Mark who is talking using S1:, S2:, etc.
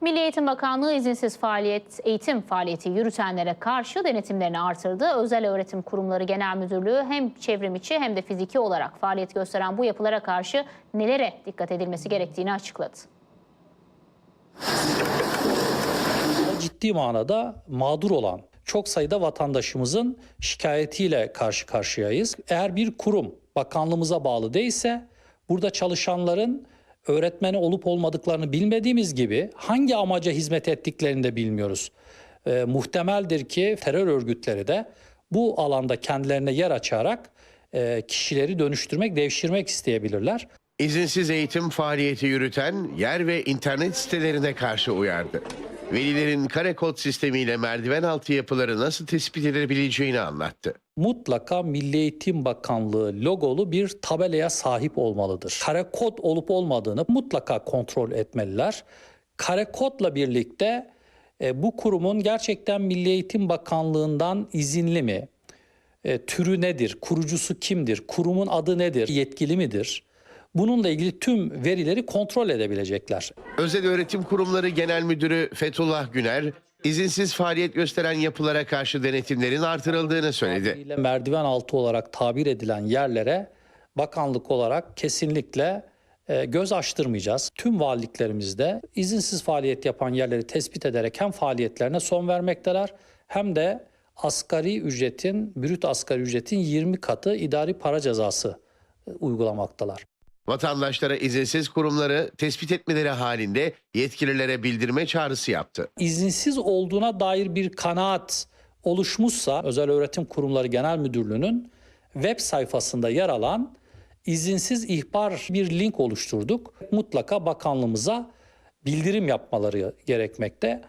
S1: Milli Eğitim Bakanlığı izinsiz faaliyet, eğitim faaliyeti yürütenlere karşı denetimlerini artırdı. Özel Öğretim Kurumları Genel Müdürlüğü hem çevrim içi hem de fiziki olarak faaliyet gösteren bu yapılara karşı nelere dikkat edilmesi gerektiğini açıkladı.
S2: ciddi manada mağdur olan çok sayıda vatandaşımızın şikayetiyle karşı karşıyayız. Eğer bir kurum bakanlığımıza bağlı değilse burada çalışanların öğretmeni olup olmadıklarını bilmediğimiz gibi hangi amaca hizmet ettiklerini de bilmiyoruz. Ee, muhtemeldir ki terör örgütleri de bu alanda kendilerine yer açarak e, kişileri dönüştürmek, devşirmek isteyebilirler.
S3: İzinsiz eğitim faaliyeti yürüten yer ve internet sitelerine karşı uyardı. Velilerin kare kod sistemiyle merdiven altı yapıları nasıl tespit edilebileceğini anlattı.
S2: Mutlaka Milli Eğitim Bakanlığı logolu bir tabelaya sahip olmalıdır. Kare kod olup olmadığını mutlaka kontrol etmeliler. Kare kodla birlikte e, bu kurumun gerçekten Milli Eğitim Bakanlığı'ndan izinli mi? E, türü nedir? Kurucusu kimdir? Kurumun adı nedir? Yetkili midir? Bununla ilgili tüm verileri kontrol edebilecekler.
S3: Özel Öğretim Kurumları Genel Müdürü Fethullah Güner, izinsiz faaliyet gösteren yapılara karşı denetimlerin artırıldığını söyledi.
S2: merdiven altı olarak tabir edilen yerlere bakanlık olarak kesinlikle e, göz açtırmayacağız. Tüm valiliklerimizde izinsiz faaliyet yapan yerleri tespit ederek hem faaliyetlerine son vermekteler hem de asgari ücretin, brüt asgari ücretin 20 katı idari para cezası e, uygulamaktalar.
S3: Vatandaşlara izinsiz kurumları tespit etmeleri halinde yetkililere bildirme çağrısı yaptı.
S2: izinsiz olduğuna dair bir kanaat oluşmuşsa Özel Öğretim Kurumları Genel Müdürlüğü'nün web sayfasında yer alan izinsiz ihbar bir link oluşturduk. Mutlaka bakanlığımıza bildirim yapmaları gerekmekte.